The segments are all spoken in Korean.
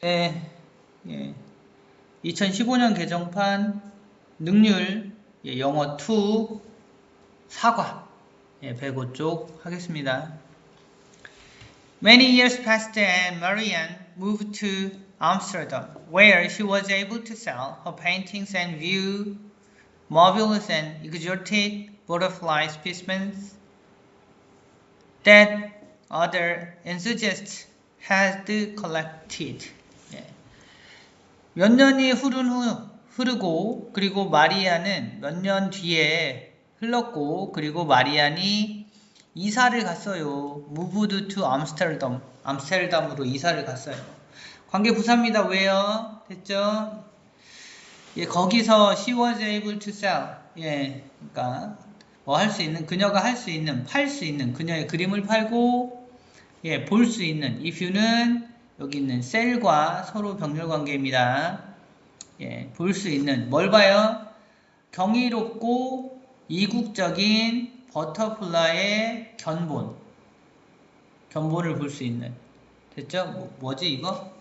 네, 예. 2015년 개정판 능률 예, 영어 2 사과 예, 105쪽 하겠습니다. Many years passed and Marianne moved to Amsterdam, where she was able to sell her paintings and view marvelous and exotic butterfly specimens that other enthusiasts had collected. 예. 몇 년이 흐른 후, 흐르고 그리고 마리아는 몇 년 뒤에 흘렀고 그리고 마리안이 이사를 갔어요. moved to Amsterdam. 암스테르담으로 이사를 갔어요. 관계 부사입니다. 왜요? 됐죠? 예, 거기서 she was able to sell. 예, 그러니까 뭐 할 수 있는 그녀가 할 수 있는 팔 수 있는 그녀의 그림을 팔고 예, 볼 수 있는 if you는 여기 있는 셀과 서로 병렬 관계입니다. 예, 볼 수 있는 뭘 봐요? 경이롭고 이국적인 버터플라이의 견본 견본을 볼 수 있는 됐죠? 뭐, 뭐지 이거?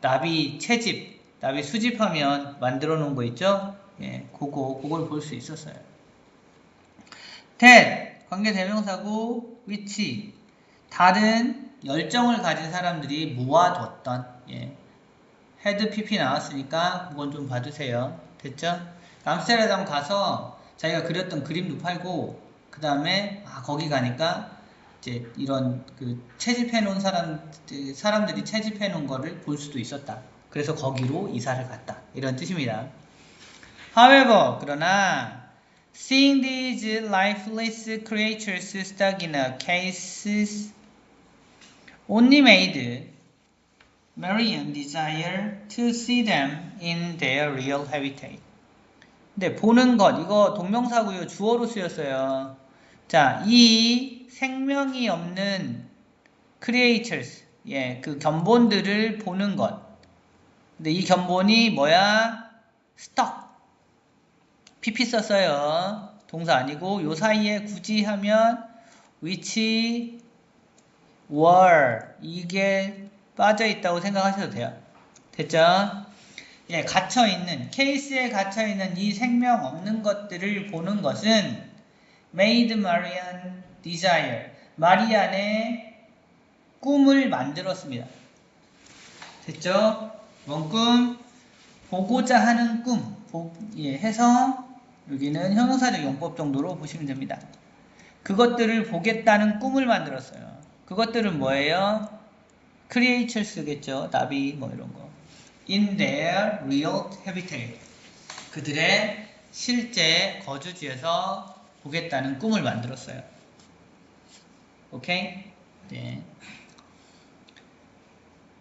나비 채집 나비 수집하면 만들어 놓은 거 있죠? 예, 그거 그걸 볼 수 있었어요. that 관계 대명사고 which 다른 열정을 가진 사람들이 모아뒀던 예. 헤드 PP 나왔으니까 그건 좀 봐주세요. 됐죠? 암스테르담 가서 자기가 그렸던 그림도 팔고 그 다음에 아 거기 가니까 이제 이런 그 채집해 놓은 사람 사람들이 채집해 놓은 거를 볼 수도 있었다. 그래서 거기로 이사를 갔다. 이런 뜻입니다. However, 그러나 seeing these lifeless creatures stuck in a case only made Marian desire to see them in their real habitat. 근데 보는 것 이거 동명사고요 주어로 쓰였어요. 자, 이 생명이 없는 creatures, 예, 그 견본들을 보는 것. 근데 이 견본이 뭐야? stuck. pp 썼어요. 동사 아니고 요 사이에 굳이 하면 which were 이게 빠져 있다고 생각하셔도 돼요. 됐죠? 예, 갇혀 있는 케이스에 갇혀 있는 이 생명 없는 것들을 보는 것은 made Marian desire 마리안의 꿈을 만들었습니다. 됐죠? 뭔 꿈? 보고자 하는 꿈. 보, 예, 해서 여기는 형용사적 용법 정도로 보시면 됩니다. 그것들을 보겠다는 꿈을 만들었어요. 그것들은 뭐예요? creatures겠죠. 나비 뭐 이런 거. In their real habitat. 그들의 실제 거주지에서 보겠다는 꿈을 만들었어요. 오케이? 네.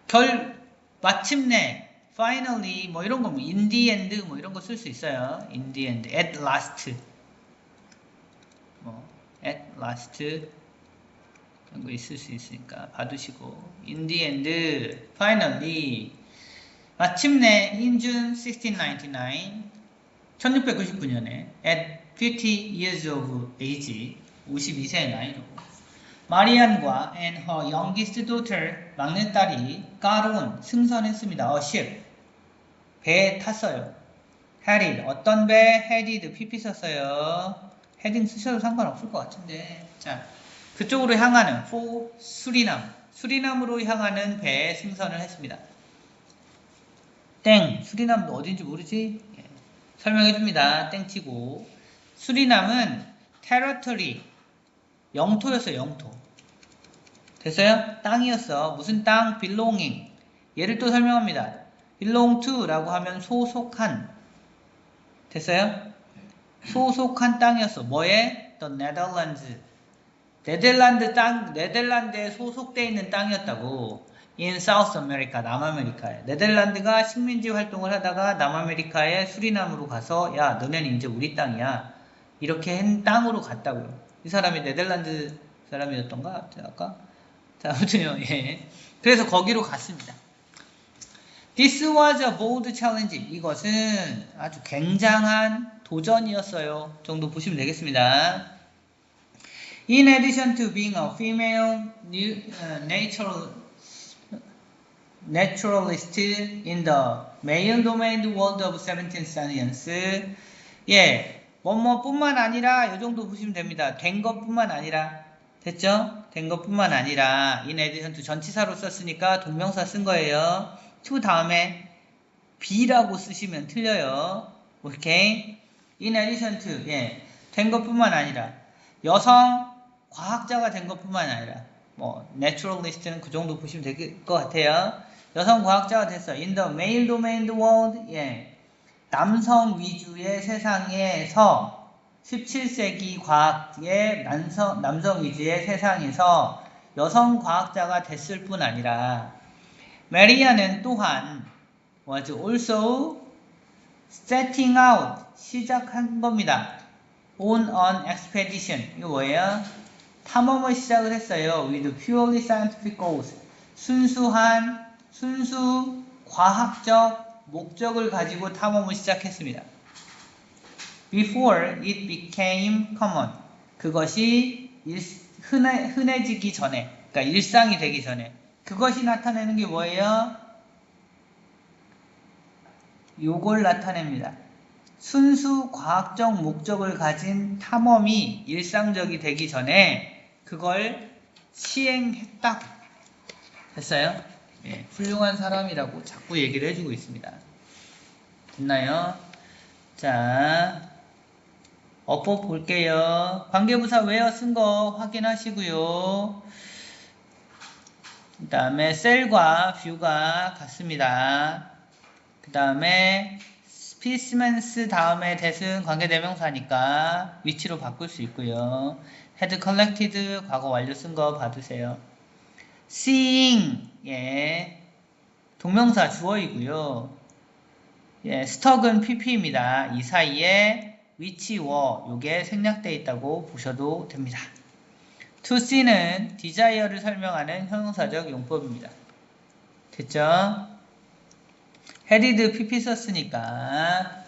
결 마침내 finally 뭐 이런 거뭐 in the end 뭐 이런 거 쓸 수 있어요. in the end, at last 뭐 at last 이런 거 있을 수 있으니까 봐두시고 in the end, finally 마침내 in June 1699 1699년에 at 50 years of age 52세의 나이로 마리안과 and her youngest daughter 막내딸이 까론 승선했습니다. a ship 배에 탔어요. had 어떤 배? headed pp 썼어요. 헤딩 쓰셔도 상관없을 것 같은데 자 그쪽으로 향하는 for 수리남 수리남으로 향하는 배에 승선을 했습니다. 땡 수리남도 어딘지 모르지? 예. 설명해 줍니다. 땡치고 수리남은 territory 영토였어요. 영토 됐어요? 땅이었어. 무슨 땅? belonging 얘를 또 설명합니다. belong to 라고 하면 소속한 됐어요? 소속한 땅이었어. 뭐에? The Netherlands 네덜란드 땅, 네덜란드에 소속되어 있는 땅이었다고. In South America, 남아메리카에. 네덜란드가 식민지 활동을 하다가 남아메리카의 수리남으로 가서, 야, 너네는 이제 우리 땅이야. 이렇게 한 땅으로 갔다고요. 이 사람이 네덜란드 사람이었던가? 아까? 자, 아무튼요, 예. 그래서 거기로 갔습니다. This was a bold challenge. 이것은 아주 굉장한 도전이었어요. 정도 보시면 되겠습니다. In addition to being a female new, uh, natural naturalist in the male domain world of 17th science. 예, 뭐뭐뿐만 아니라 이 정도 보시면 됩니다. 된 것뿐만 아니라 됐죠? 된 것뿐만 아니라 in addition to 전치사로 썼으니까 동명사 쓴 거예요. to 다음에 be라고 쓰시면 틀려요. 오케이? in addition to 예, 된 것뿐만 아니라 여성 과학자가 된 것뿐만 아니라 뭐 naturalist는 그 정도 보시면 될 것 같아요. 여성 과학자가 됐어. in the male domain world 예. 남성 위주의 세상에서 17세기 과학의 남성, 남성 위주의 세상에서 여성 과학자가 됐을 뿐 아니라 메리아는 또한 was also setting out 시작한 겁니다. on an expedition 이거 뭐예요? 탐험을 시작을 했어요. with purely scientific goals 순수한 순수 과학적 목적을 가지고 탐험을 시작했습니다. Before it became common 그것이 일, 흔해, 흔해지기 전에 그러니까 일상이 되기 전에 그것이 나타내는 게 뭐예요? 요걸 나타냅니다. 순수 과학적 목적을 가진 탐험이 일상적이 되기 전에 그걸 시행했다. 됐어요? 예, 훌륭한 사람이라고 자꾸 얘기를 해주고 있습니다. 됐나요? 자, 어법 볼게요. 관계부사 외어 쓴 거 확인하시고요. 그 다음에 셀과 뷰가 같습니다. 그 다음에 스피스맨스 다음에 대승 관계대명사니까 위치로 바꿀 수 있고요. Had collected 과거 완료 쓴거 받으세요. seeing 예 동명사 주어이고요. 예 스톡은 pp입니다. 이 사이에 위치워 요게 생략되어 있다고 보셔도 됩니다. to see는 desire를 설명하는 형용사적 용법입니다. 됐죠? 헤디드 pp 썼으니까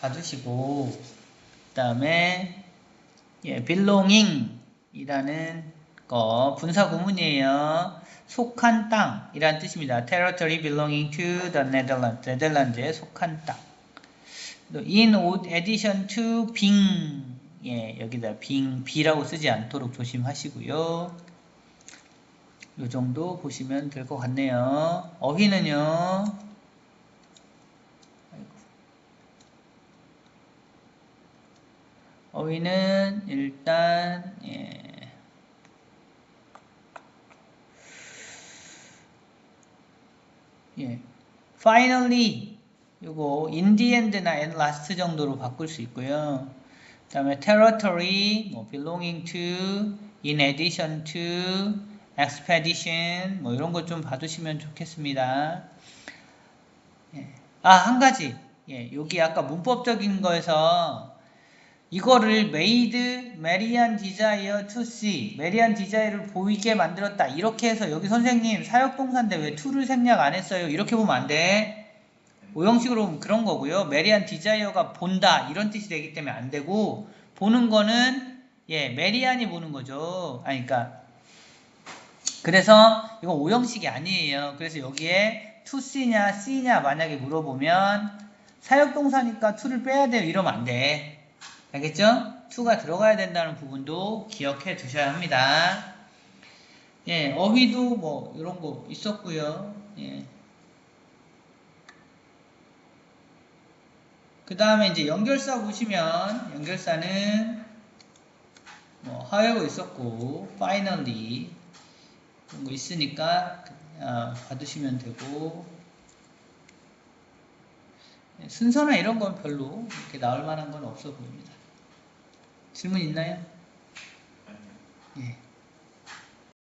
봐두시고 그 다음에 예, belonging 이라는 거 분사 구문이에요. 속한 땅이란 뜻입니다. territory belonging to the Netherlands. 네덜란드에 속한 땅. in addition to being 예, 여기다 being B라고 쓰지 않도록 조심하시고요. 요 정도 보시면 될 것 같네요. 어휘는요. 어휘는 일단 예. 예. finally 요거 in the end나 and last 정도로 바꿀 수 있고요. 그 다음에 territory, 뭐 belonging to, in addition to, expedition 뭐 이런 것 좀 봐두시면 좋겠습니다. 예. 아, 한 가지. 예, 여기 아까 문법적인 거에서 이거를 made Marian desire to see, Marian desire를 보이게 만들었다. 이렇게 해서 여기 선생님 사역동사인데 왜 to를 생략 안 했어요? 이렇게 보면 안 돼. 오형식으로 보면 그런 거고요. Marian desire가 본다 이런 뜻이 되기 때문에 안 되고 보는 거는 예, 메리안이 보는 거죠. 아니, 그러니까 그래서 이건 오형식이 아니에요. 그래서 여기에 to see냐, see냐 만약에 물어보면 사역동사니까 to를 빼야 돼요. 이러면 안 돼. 알겠죠? to가 들어가야 된다는 부분도 기억해 두셔야 합니다. 예, 어휘도 뭐 이런 거 있었고요. 예. 그 다음에 이제 연결사 보시면 연결사는 뭐 하여가 있었고 finally 이런 거 있으니까 어, 받으시면 되고 예, 순서나 이런 건 별로 이렇게 나올 만한 건 없어 보입니다. 질문 있나요? 예.